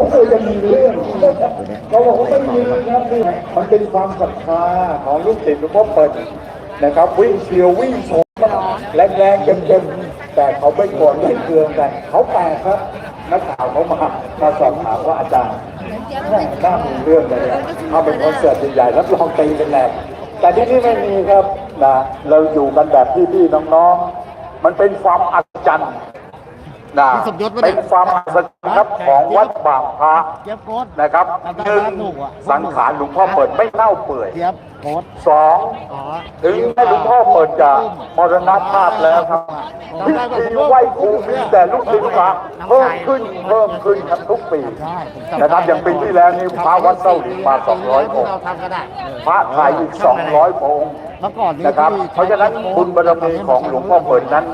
เขาเคยจะมีเรื่องเขาบอกว่าไม่มีครับนี่มันเป็นความศรัทธาของลูกศิษย์หลวงพ่อเปิดนะครับ วิ่งเชียววิ่งโฉมแรงๆเจ็มๆแต่เขาไม่โกรธไม่เคืองกันเขาแปลกครับนักข่าวเขามามาสอบถามว่าอาจารย์แม่น่ามีเรื่องเลยเนี่ยเอาเป็นคอนเสิร์ตใหญ่ๆรับรองตีเป็นแหลกแต่ที่นี่ไม่มีครับนะเราอยู่กันแบบพี่ๆน้องๆมันเป็นความอัศจรรย์ นะพี่สมยศปะเนี่ยเป็นความอัศจรรย์ครับของวัดบางพระเจี๊ยบโพสต์นะครับหนึ่งสังขารหลวงพ่อเปิดไม่เน่าเปื่อยเจี๊ยบโพสต์สองอ๋อถึงแม้หลวงพ่อเปิดจะมรณภาพแล้วครับพิธีไหว้ครูมีแต่ลูกศิษย์พระเพิ่มขึ้นเพิ่มขึ้นครับทุกปีใช่ผมจำได้นะครับอย่างปีที่แล้วนี่พระวัดเส้าหลินมา200องค์เราทำก็ได้พระไทยอีก200องค์เมื่อก่อนนี้นะครับที่เพราะฉะนั้นบุญบารมีของหลวงพ่อเปิดนั้น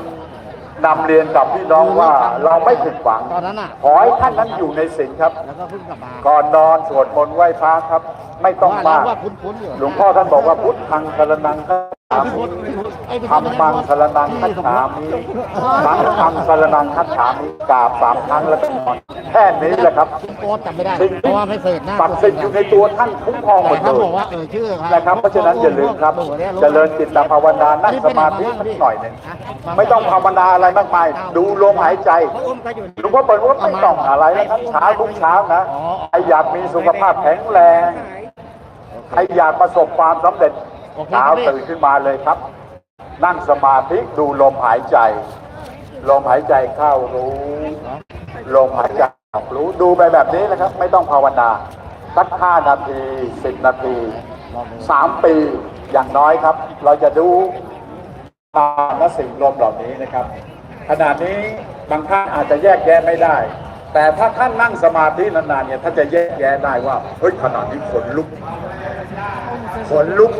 นำเรียนกับพี่น้องว่าเราไม่ผิดหวัง ตอนนั้นอะขอให้ท่านนั้นอยู่ในศีลครับ แล้วก็เพิ่งกลับมาก่อนนอนสวดมนต์ไหว้พระครับ ไม่ต้องว่าแล้วมากว่าคุ้นๆอยู่ หลวงพ่อท่านบอกว่าพุทธังสรนังคัจฉาพี่พมิศพี่พศไอ้พี่พธรศรมังสรนังคัจฉามิสังฆังสรนังคัจฉามิกราบสามครั้งแล้วก็นอนแค่นี้แหละครับคุณโพสต์จำไม่ได้สิ่งเพราะว่าไม่เคยเห็นหน้าปักสิทธิ์อยู่ในตัวท่านคุ้มครองหมแต่ดถ้าเลบอยกว่าเออชื่อนะครับ เพราะฉะนั้นอย่าลืมครับ เจริญจิตภาวนานั่งสมาธิสักหน่อยหนึ่งไม่ต้องภาวนาอะไรมากมาย ดูลมหายใจเขาอุ้มก็อยู่หลวงพ่อเปิดว่าไม่ต้องอะไรแล้วครับเช้าทุกเช้านะใครอยากมีสุขภาพแข็งแรง ใครอยากประสบความสำเร็จ เช้าตื่นขึ้นมาเลยครับ นั่งสมาธิดูลมหายใจ ลมหายใจเข้ารู้ ลมหายใจออกรู้ดูไปแบบนี้นะครับ ไม่ต้องภาวนาสักห้านาทีสิบนาทีสามปีอย่างน้อยครับ เราจะดูตามและสิ่งลมเหล่านี้นะครับ ขณะนี้บางท่านอาจจะแยกแยะไม่ได้ แต่ถ้าท่านนั่งสมาธินานๆเนี่ยท่านจะแยกแยะได้ว่าเฮ้ยขณะนี้ขนลุกขนลุก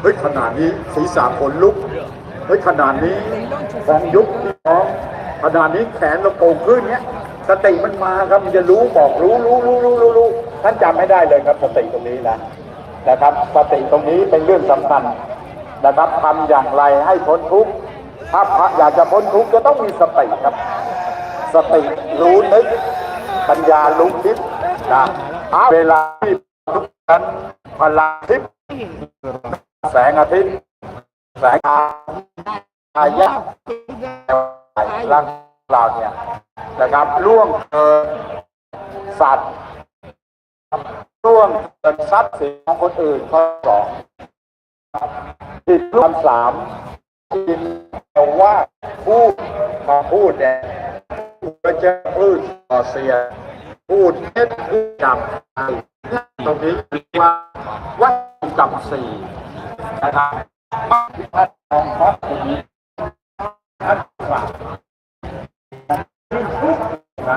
เฮ้ยขนาดนี้ศีรษะขนลุกเฮ้ยขนาดนี้ฟองยุบท้องขนาดนี้แขนเราโป่งขึ้นเนี้ยสติมันมาครับมันจะรู้บอกรู้รู้รู้รู้รู้รู้ท่านจำไม่ได้เลยครับสติตรงนี้นะนะครับสติตรงนี้เป็นเรื่องสำคัญนะครับทำอย่างไรให้พ้นทุกข์ถ้าพระอยากจะพ้นทุกข์จะต้องมีสติครับ สติรู้นึก ปัญญารู้คิดนะเวลาที่ทุกนั้นพลังทิพย์แสงอาทิตย์ แสงอายะร่างเราเนี่ยนะครับล่วงเกินสัตว์ล่วงเกินทรัพย์สินของคนอื่นข้อสองผิดรูปสามกินแต่ว่าพูดคำพูดเนี่ย ก็จะพูดต่อเสีย พูดเท็จพูดจับตรงนี้เรียกว่าวัดจับสี่นะครับท่านของพระคุณท่านฝากได้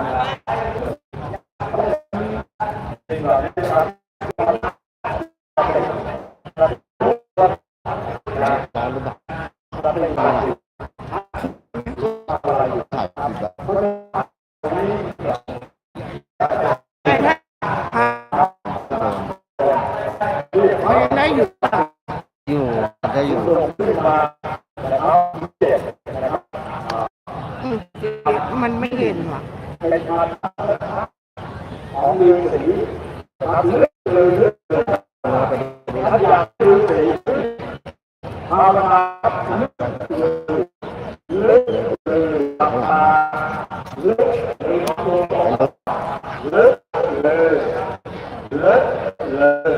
เลย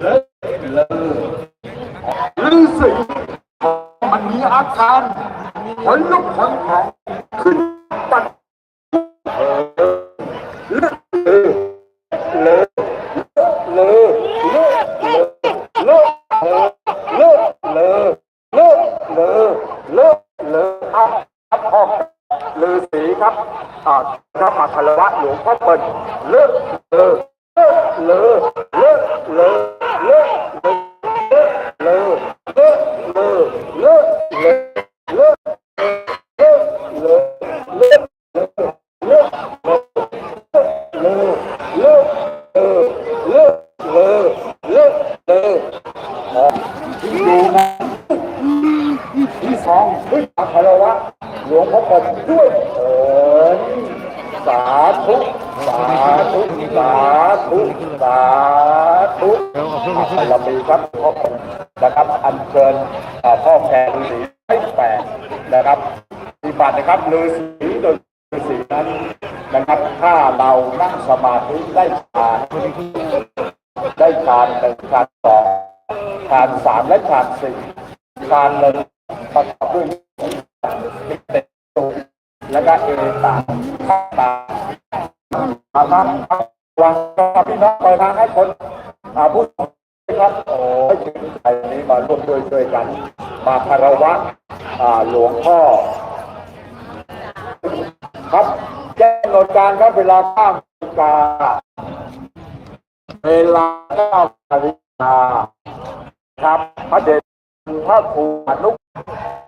เลือดเลือสีมันมีอาการขนลุกขนพองขึ้นปัดเลอะเลอะเลอะเลอะเลอะเลอะเลอะเลอะเลอะเลอะครับครับพ่อลือสีครับอ่าพระอัครวะหลวงพ่อเปิดเลอ เดี๋ยวเอาเครื่องนี้ขึ้นบารมีครับพ่อนะครับอัญเชิญพ่อแก่ฤาษีให้แปดนะครับปฏิบัตินะครับฤาษีโดยฤาษีนั้นนะครับ ถ้าเรานั่งสมาธิได้ฌานได้ฌานหนึ่งฌานสองฌานสามและฌานสี่ฌานหนึ่งประกอบด้วยนิเตตุแล้วก็เอตาข้าตาอาทางวางพี่น้องเปิดทางให้คน อาผู้ครับโอ้ยถึงใจนี้มาร่วมด้วยช่วยกัน มาคารวะหลวงพ่อ ครับแจ้งโนดการครับเวลาเก้านาฬิกาเวลาเก้านาฬิกาครับพระเดชพระครูอนุ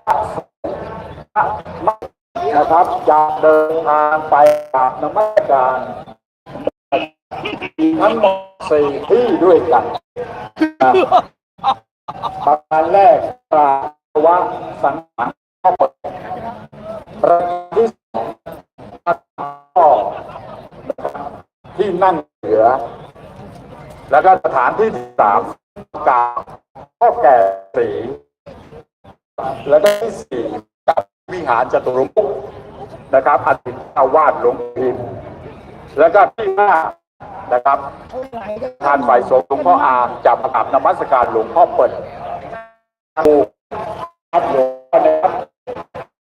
พระสงฆ์พระมักนะครับจะเดินทางไปกราบนมัสการทั้งหมด สี่ที่ด้วยกันประการแรกกราว่าสังขารข้อปประการที่สองข้อที่นั่งเหลือ แล้วก็สถานที่สามกาบพ่อแก่สีแล้วก็ที่สี่กับวิหารจตุรมุขนะครับอดีตเจ้าวาดหลวงพิมพ์แล้วก็ที่ห้า นะครับท่านฝ่ายสงฆ์หลวงพ่ออามจะประกาศนมัสการหลวงพ่อเปิดถูครับหลวงพ่อนะครับ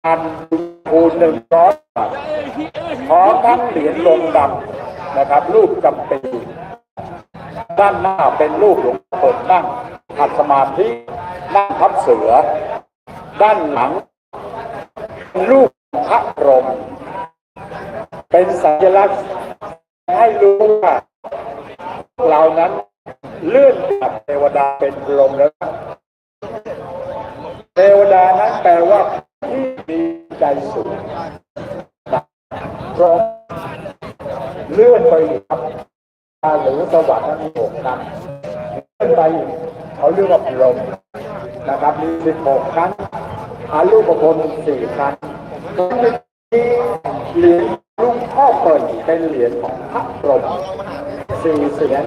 อันคูณหนึ่งร้อยบาทพร้อมทั้งเหรียญลงดำนะครับ รูปจำเปีด้านหน้าเป็นรูปหลวงพ่อเปิดนั่งขัดสมาธินั่งพับเสือ ด้านหลังรูปพระรม เป็นสัญลักษณ์ ให้รู้ว่าเรานั้นเลื่อนจากเทวดาเป็นพรหมแล้วเทวดานั้นแปลว่าที่มีใจสูงนะพรหมเลื่อนไปครับหรือสวรรค์นั้นมีหกนั้นเลื่อนไปเขาเรียกว่าพรหมนะครับมีสิบหกครั้งอารูปภพสี่ครั้งเหรียญ ลุงพ่อเปิดเป็นเหรียญของพระพรหมสี่เสียง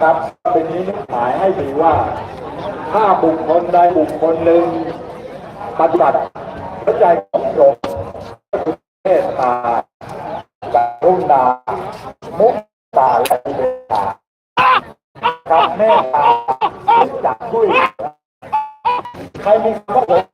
ครับเป็นนี้หมายให้ดีว่าถ้าบุคคลใดบุคคลหนึ่งปฏิบัติพระใจของพระองค์เมตตาการุณามุตตาและเมตตาครับเมตตาจักช่วยเหลือใครมีคำว่าผม